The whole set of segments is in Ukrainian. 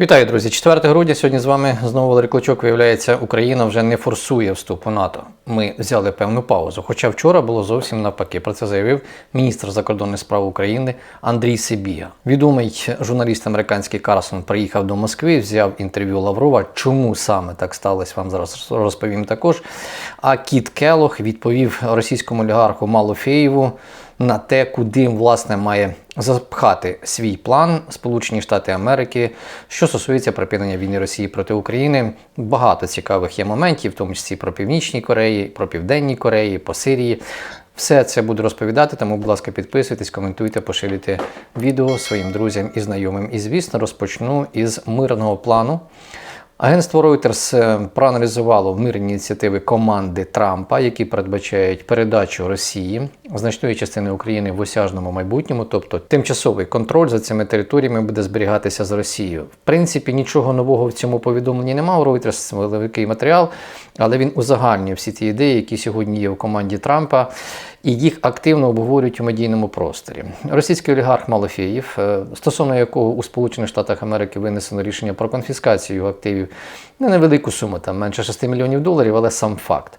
Вітаю, друзі! 4 грудня. Сьогодні з вами знову Валерій Клочок. Виявляється, Україна вже не форсує вступ у НАТО. Ми взяли певну паузу. Хоча вчора було зовсім навпаки. Про це заявив міністр закордонних справ України Андрій Сибіга. Відомий журналіст американський Карсон приїхав до Москви, взяв інтерв'ю Лаврова. Чому саме так сталося? Вам зараз розповім також. А Кіт Келох відповів російському олігарху Малофеєву на те, куди власне має запхати свій план Сполучені Штати Америки, що стосується припинення війни Росії проти України. Багато цікавих є моментів, в тому числі про Північній Кореї, про Південній Кореї, по Сирії. Все це буду розповідати, тому, будь ласка, підписуйтесь, коментуйте, поширюйте відео своїм друзям і знайомим. І, звісно, розпочну із мирного плану. Агентство Reuters е, проаналізувало мирні ініціативи команди Трампа, які передбачають передачу Росії значної частини України в осяжному майбутньому, тобто тимчасовий контроль за цими територіями буде зберігатися з Росією. В принципі, нічого нового в цьому повідомленні немає. У Reuters великий матеріал, але він узагальнює всі ті ідеї, які сьогодні є в команді Трампа. І їх активно обговорюють у медійному просторі. Російський олігарх Малофєєв, е, стосовно якого у Сполучених Штатах Америки винесено рішення про конфіскацію його активів, не невелику суму, там менше 6 мільйонів доларів, але сам факт.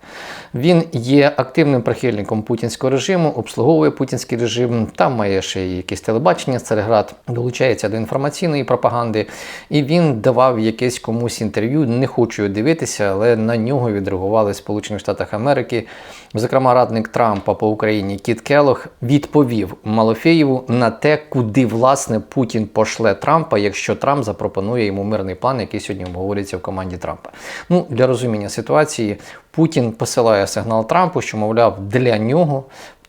Він є активним прихильником путінського режиму, обслуговує путінський режим. Там має ще й якесь телебачення, Цареград долучається до інформаційної пропаганди, і він давав якесь комусь інтерв'ю. Не хочу дивитися, але на нього відреагували Сполучених Штатах Америки. Зокрема, радник Трампа по Україні Кіт Келох відповів Малофеєву на те, куди власне Путін пошле Трампа, якщо Трамп запропонує йому мирний план, який сьогодні обговорюється в команді Трампа. Ну для розуміння ситуації Путін посилає сигнал Трампу, що мовляв для нього.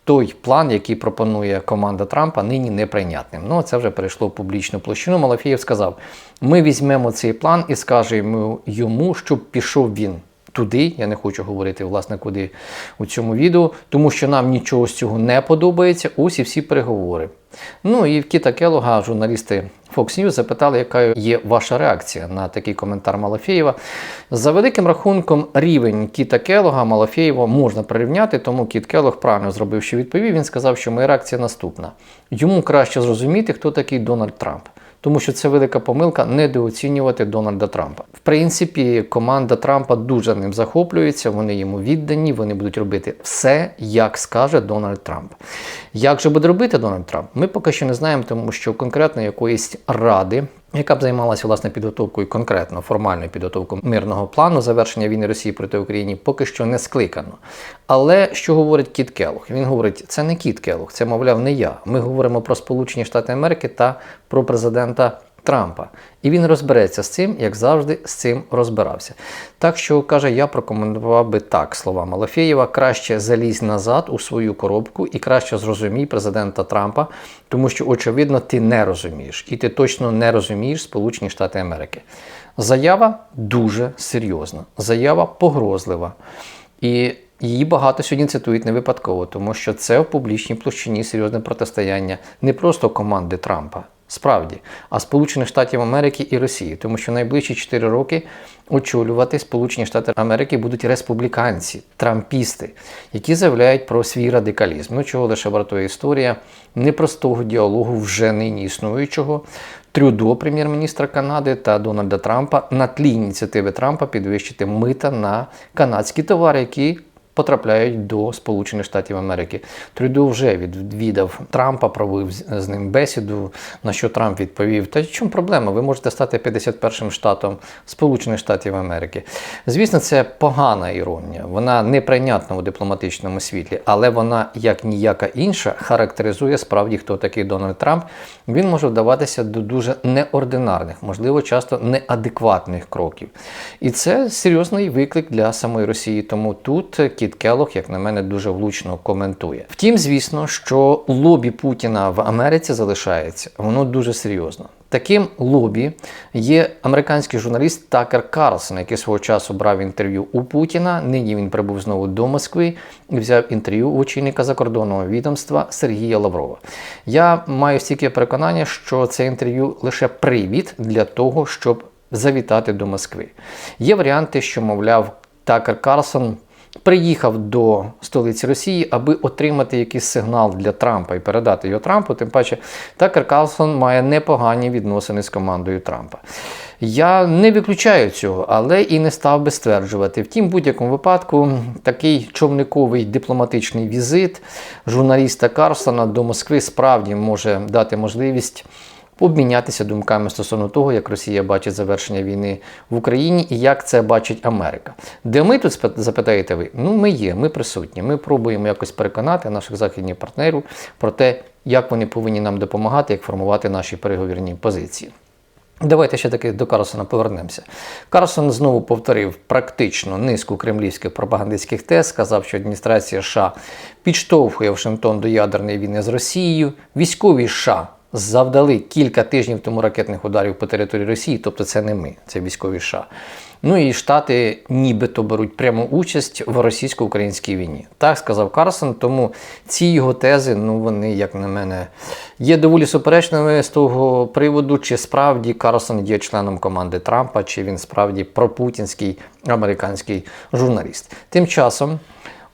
Той план, який пропонує команда Трампа, нині неприйнятним. Ну, це вже перейшло в публічну площину. Малафєєв сказав: ми візьмемо цей план і скажемо йому, щоб пішов він туди. Я не хочу говорити, власне, куди у цьому відео, тому що нам нічого з цього не подобається. Ось і всі переговори. Ну і в Кіта Келога, журналісти Fox News, запитали, яка є ваша реакція на такий коментар Малафєєва. За великим рахунком, рівень Кіта Келога Малафєєва можна прирівняти, тому Кіт Келог правильно зробив, що відповів. Він сказав, що моя реакція наступна: йому краще зрозуміти, хто такий Дональд Трамп тому що це велика помилка недооцінювати Дональда Трампа. В принципі, команда Трампа дуже ним захоплюється, вони йому віддані, вони будуть робити все, як скаже Дональд Трамп. Як же буде робити Дональд Трамп? Ми поки що не знаємо, тому що конкретно якоїсь ради яка б займалася власне підготовкою конкретно формальною підготовкою мирного плану завершення війни Росії проти України, поки що не скликано. Але що говорить Кіт Келох? Він говорить, це не Кіт Келох, це, мовляв, не я. Ми говоримо про Сполучені Штати Америки та про президента Трампа. І він розбереться з цим, як завжди, з цим розбирався. Так що, каже, я прокоментував би так слова Малафєєва: краще залізь назад у свою коробку і краще зрозумій президента Трампа, тому що, очевидно, ти не розумієш. І ти точно не розумієш Сполучені Штати Америки. Заява дуже серйозна, заява погрозлива. І Її багато сьогодні цитують не випадково, тому що це в публічній площині серйозне протистояння не просто команди Трампа, Справді, а Сполучених Штатів Америки і Росії, тому що найближчі 4 роки очолювати Сполучені Штати Америки будуть республіканці, трампісти, які заявляють про свій радикалізм. Ну чого лише вартує історія непростого діалогу вже нині існуючого. Трюдо, прем'єр-міністра Канади та Дональда Трампа на тлі ініціативи Трампа підвищити мита на канадські товари, які потрапляють до Сполучених Штатів Америки. Трюдо вже відвідав Трампа, провів з ним бесіду, на що Трамп відповів: Та чому проблема? Ви можете стати 51-м штатом Сполучених Штатів Америки. Звісно, це погана іронія. Вона неприйнятна у дипломатичному світлі, але вона, як ніяка інша, характеризує справді, хто такий Дональд Трамп. Він може вдаватися до дуже неординарних, можливо, часто неадекватних кроків. І це серйозний виклик для самої Росії. Тому тут Кіт Келох, як на мене, дуже влучно коментує. Втім, звісно, що лобі Путіна в Америці залишається, воно дуже серйозно. Таким лобі є американський журналіст Такер Карлсон, який свого часу брав інтерв'ю у Путіна. Нині він прибув знову до Москви і взяв інтерв'ю у очільника закордонного відомства Сергія Лаврова. Я маю стільки переконання, що це інтерв'ю лише привід для того, щоб завітати до Москви. Є варіанти, що, мовляв, Такер Карлсон приїхав до столиці Росії, аби отримати якийсь сигнал для Трампа і передати його Трампу. Тим паче, Такер Карлсон має непогані відносини з командою Трампа. Я не виключаю цього, але і не став би стверджувати. Втім, в будь-якому випадку такий човниковий дипломатичний візит журналіста Карлсона до Москви справді може дати можливість обмінятися думками стосовно того, як Росія бачить завершення війни в Україні і як це бачить Америка. Де ми тут запитаєте ви? Ну, ми є, ми присутні. Ми пробуємо якось переконати наших західних партнерів про те, як вони повинні нам допомагати, як формувати наші переговірні позиції. Давайте ще таки до Карлсона повернемося. Карлсон знову повторив практично низку кремлівських пропагандистських тез, сказав, що адміністрація США підштовхує Вашингтон до ядерної війни з Росією. Військові США завдали кілька тижнів тому ракетних ударів по території Росії, тобто це не ми, це військові США. Ну і Штати нібито беруть пряму участь в російсько-українській війні. Так сказав Карсон, тому ці його тези, ну вони, як на мене, є доволі суперечними з того приводу, чи справді Карсон є членом команди Трампа, чи він справді пропутінський американський журналіст. Тим часом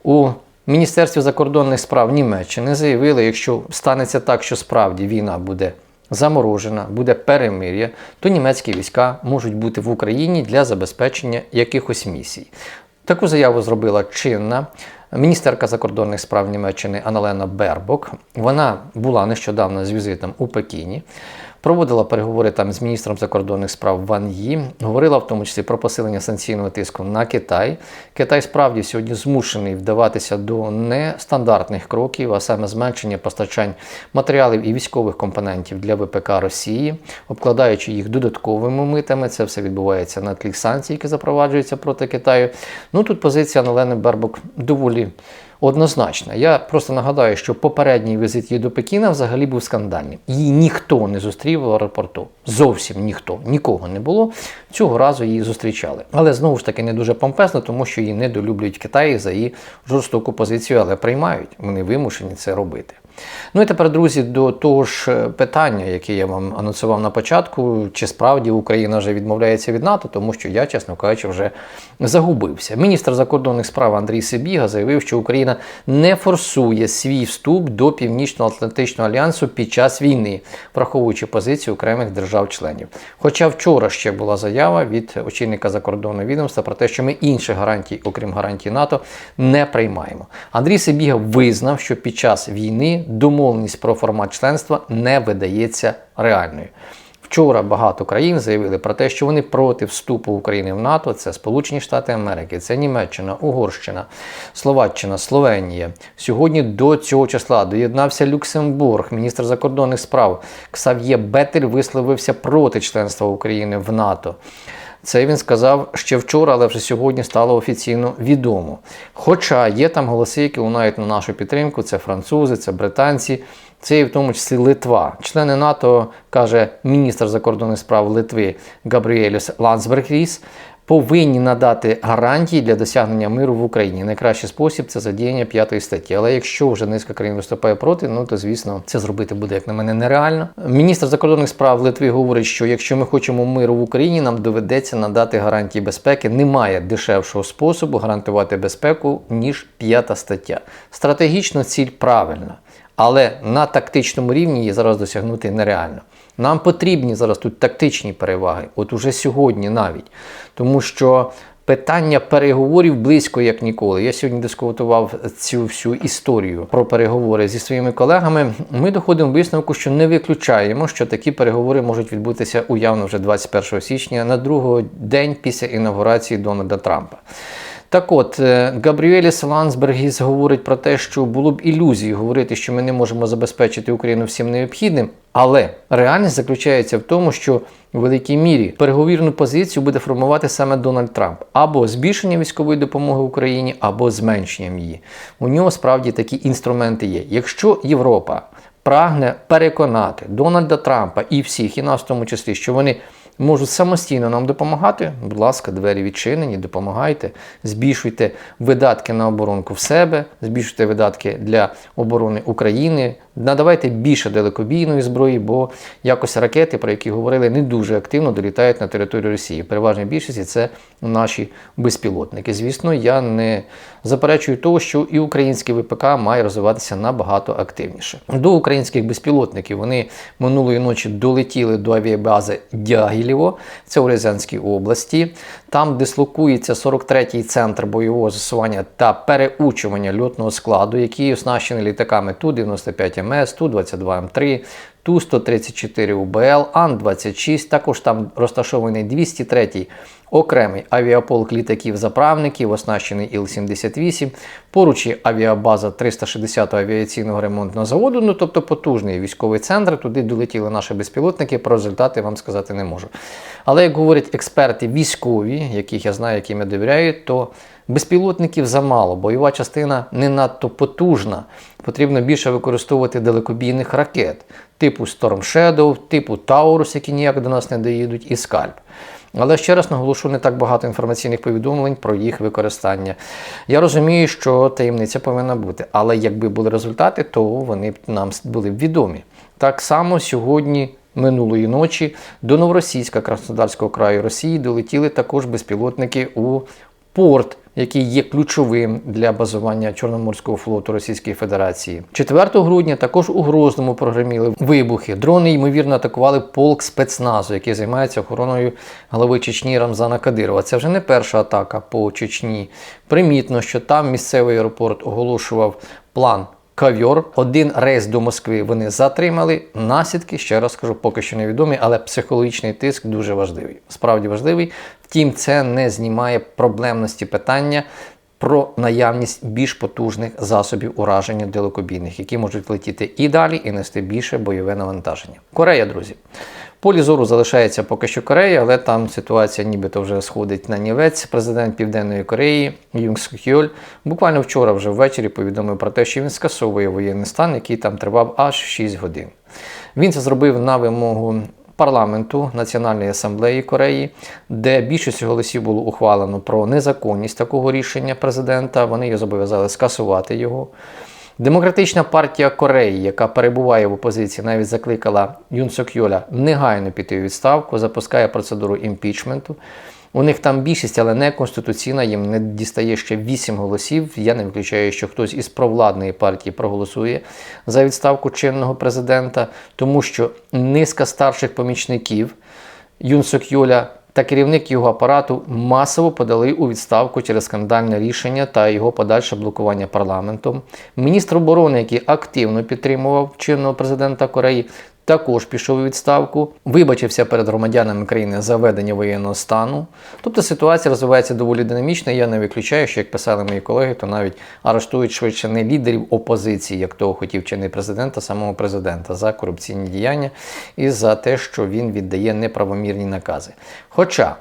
у Міністерстві закордонних справ Німеччини заявили, якщо станеться так, що справді війна буде заморожена, буде перемир'я, то німецькі війська можуть бути в Україні для забезпечення якихось місій. Таку заяву зробила чинна міністерка закордонних справ Німеччини Аналена Бербок. Вона була нещодавно з візитом у Пекіні. Проводила переговори там з міністром закордонних справ Ван Ї, говорила в тому числі про посилення санкційного тиску на Китай. Китай справді сьогодні змушений вдаватися до нестандартних кроків, а саме зменшення постачань матеріалів і військових компонентів для ВПК Росії, обкладаючи їх додатковими митами. Це все відбувається на тлі санкцій, які запроваджуються проти Китаю. Ну тут позиція Налени Бербок доволі однозначна. Я просто нагадаю, що попередній візит її до Пекіна взагалі був скандальним. Її ніхто не зустрів в аеропорту. Зовсім ніхто, нікого не було. Цього разу її зустрічали. Але знову ж таки не дуже помпезно, тому що її недолюблюють Китаї за її жорстоку позицію, але приймають. Вони вимушені це робити. Ну і тепер, друзі, до того ж е, питання, яке я вам анонсував на початку, чи справді Україна вже відмовляється від НАТО, тому що я, чесно кажучи, вже загубився. Міністр закордонних справ Андрій Сибіга заявив, що Україна не форсує свій вступ до Північно-Атлантичного альянсу під час війни, враховуючи позицію окремих держав-членів. Хоча вчора ще була заява від очільника закордонного відомства про те, що ми інших гарантій, окрім гарантій НАТО, не приймаємо. Андрій Сибіга визнав, що під час війни домовленість про формат членства не видається реальною. Вчора багато країн заявили про те, що вони проти вступу України в НАТО. Це Сполучені Штати Америки, це Німеччина, Угорщина, Словаччина, Словенія. Сьогодні до цього числа доєднався Люксембург, міністр закордонних справ Ксав'є Бетель висловився проти членства України в НАТО. Це він сказав ще вчора, але вже сьогодні стало офіційно відомо. Хоча є там голоси, які лунають на нашу підтримку: це французи, це британці, це і в тому числі Литва. Члени НАТО, каже міністр закордонних справ Литви Габріеліс Лансбергріс, повинні надати гарантії для досягнення миру в Україні. Найкращий спосіб це задіяння п'ятої статті. Але якщо вже низка країн виступає проти, ну то звісно це зробити буде як на мене нереально. Міністр закордонних справ Литви говорить, що якщо ми хочемо миру в Україні, нам доведеться надати гарантії безпеки. Немає дешевшого способу гарантувати безпеку ніж п'ята стаття. Стратегічно ціль правильна. Але на тактичному рівні її зараз досягнути нереально. Нам потрібні зараз тут тактичні переваги, от уже сьогодні навіть. Тому що питання переговорів близько як ніколи. Я сьогодні дискутував цю всю історію про переговори зі своїми колегами. Ми доходимо до висновку, що не виключаємо, що такі переговори можуть відбутися уявно вже 21 січня на другий день після інаугурації Дональда Трампа. Так от, е, Габріеліс Лансбергіс говорить про те, що було б ілюзією говорити, що ми не можемо забезпечити Україну всім необхідним. Але реальність заключається в тому, що в великій мірі переговірну позицію буде формувати саме Дональд Трамп або збільшення військової допомоги Україні, або зменшенням її. У нього справді такі інструменти є. Якщо Європа прагне переконати Дональда Трампа і всіх, і нас в тому числі, що вони можуть самостійно нам допомагати, будь ласка, двері відчинені, допомагайте, збільшуйте видатки на оборонку в себе, збільшуйте видатки для оборони України, надавайте більше далекобійної зброї, бо якось ракети, про які говорили, не дуже активно долітають на територію Росії. Переважна більшості це наші безпілотники. Звісно, я не заперечую того, що і український ВПК має розвиватися набагато активніше. До українських безпілотників вони минулої ночі долетіли до авіабази Дягілєво, це у Рязанській області. Там дислокується 43-й центр бойового засування та переучування льотного складу, який оснащений літаками Ту-95 МС, Ту-22 М3, Ту-134 УБЛ, Ан-26. Також там розташований 203-й окремий авіаполк літаків-заправників, оснащений Іл-78. Поруч є авіабаза 360-го авіаційного ремонтного заводу, ну тобто потужний військовий центр. Туди долетіли наші безпілотники. Про результати вам сказати не можу. Але як говорять експерти військові, яких я знаю, яким я довіряю, то безпілотників замало, бойова частина не надто потужна. Потрібно більше використовувати далекобійних ракет, типу Storm Shadow, типу Taurus, які ніяк до нас не доїдуть, і Скальп. Але ще раз наголошу, не так багато інформаційних повідомлень про їх використання. Я розумію, що таємниця повинна бути, але якби були результати, то вони б нам були б відомі. Так само сьогодні. Минулої ночі до Новоросійська Краснодарського краю Росії долетіли також безпілотники у порт, який є ключовим для базування Чорноморського флоту Російської Федерації. 4 грудня також у Грозному прогреміли вибухи. Дрони ймовірно атакували полк спецназу, який займається охороною голови Чечні Рамзана Кадирова. Це вже не перша атака по Чечні. Примітно, що там місцевий аеропорт оголошував план. Кавьор, один рейс до Москви вони затримали. Наслідки, ще раз кажу, поки що невідомі, але психологічний тиск дуже важливий. Справді важливий. Втім, це не знімає проблемності питання про наявність більш потужних засобів ураження далекобійних, які можуть летіти і далі, і нести більше бойове навантаження. Корея, друзі. Полі зору залишається поки що Корея, але там ситуація нібито вже сходить на нівець. Президент Південної Кореї Юнг Сук Хьоль буквально вчора вже ввечері повідомив про те, що він скасовує воєнний стан, який там тривав аж 6 годин. Він це зробив на вимогу парламенту Національної асамблеї Кореї, де більшість голосів було ухвалено про незаконність такого рішення президента. Вони його зобов'язали скасувати його. Демократична партія Кореї, яка перебуває в опозиції, навіть закликала Юн Сок Йоля негайно піти у відставку, запускає процедуру імпічменту. У них там більшість, але не конституційна, їм не дістає ще 8 голосів. Я не виключаю, що хтось із провладної партії проголосує за відставку чинного президента, тому що низка старших помічників Юн Сок Йоля та керівник його апарату масово подали у відставку через скандальне рішення та його подальше блокування парламентом. Міністр оборони, який активно підтримував чинного президента Кореї, також пішов у відставку, вибачився перед громадянами країни за ведення воєнного стану. Тобто ситуація розвивається доволі динамічно. Я не виключаю, що як писали мої колеги, то навіть арештують швидше не лідерів опозиції, як того хотів чи не президента, а самого президента за корупційні діяння і за те, що він віддає неправомірні накази. Хоча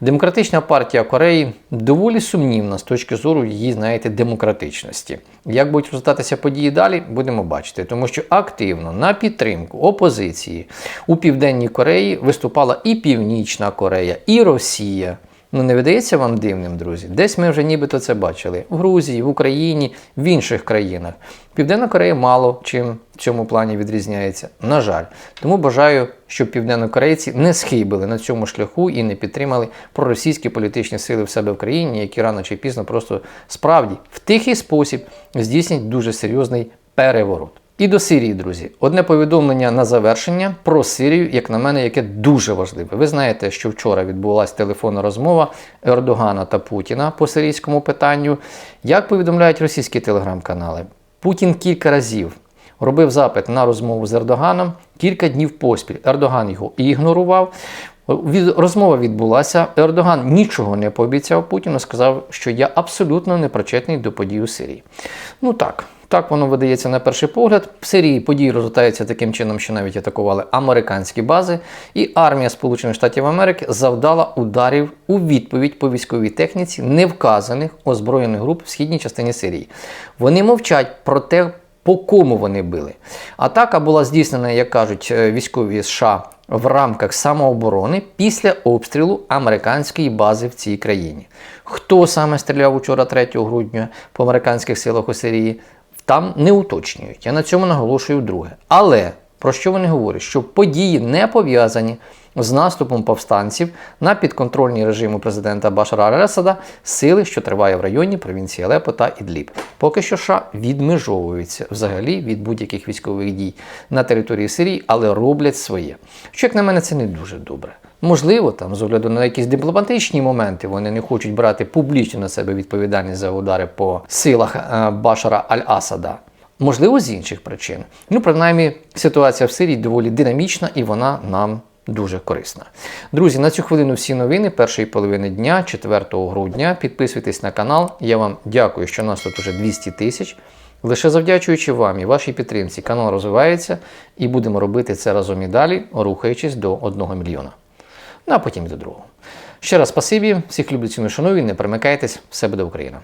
Демократична партія Кореї доволі сумнівна з точки зору її, знаєте, демократичності. Як будуть розвиватися події далі, будемо бачити, тому що активно на підтримку опозиції у Південній Кореї виступала і Північна Корея, і Росія. Ну не видається вам дивним, друзі? Десь ми вже нібито це бачили в Грузії, в Україні, в інших країнах. Південна Корея мало чим в цьому плані відрізняється. На жаль, тому бажаю, щоб південнокорейці не схибили на цьому шляху і не підтримали проросійські політичні сили в себе в країні, які рано чи пізно просто справді в тихий спосіб здійснять дуже серйозний переворот. І до Сирії, друзі, одне повідомлення на завершення про Сирію, як на мене, яке дуже важливе. Ви знаєте, що вчора відбулася телефонна розмова Ердогана та Путіна по сирійському питанню. Як повідомляють російські телеграм-канали, Путін кілька разів робив запит на розмову з Ердоганом кілька днів поспіль. Ердоган його ігнорував. Розмова відбулася. Ердоган нічого не пообіцяв Путіну, сказав, що я абсолютно не причетний до подій у Сирії. Ну так. Так воно видається на перший погляд. В Сирії події розгортаються таким чином, що навіть атакували американські бази, і армія Сполучених Штатів Америки завдала ударів у відповідь по військовій техніці невказаних озброєних груп в східній частині Сирії. Вони мовчать про те, по кому вони били. Атака була здійснена, як кажуть е, військові США, в рамках самооборони після обстрілу американської бази в цій країні. Хто саме стріляв учора 3 грудня по американських силах у Сирії, там не уточнюють. Я на цьому наголошую вдруге. Але про що вони говорять? Що події не пов'язані з наступом повстанців на підконтрольні режиму президента Башара Аль-Асада сили, що триває в районі провінції Алепо та Ідліб. Поки що США відмежовуються взагалі від будь-яких військових дій на території Сирії, але роблять своє. Що, як на мене, це не дуже добре. Можливо, там, з огляду на якісь дипломатичні моменти, вони не хочуть брати публічно на себе відповідальність за удари по силах е, Башара Аль-Асада. Можливо, з інших причин. Ну, принаймні, ситуація в Сирії доволі динамічна і вона нам дуже корисна. Друзі, на цю хвилину всі новини першої половини дня, 4 грудня. Підписуйтесь на канал. Я вам дякую, що нас тут уже 200 тисяч. Лише завдячуючи вам і вашій підтримці, канал розвивається і будемо робити це разом і далі, рухаючись до 1 мільйона. Ну а потім і до другого. Ще раз спасибі, всіх люблю ціну шаную, не перемикайтесь, все буде Україна.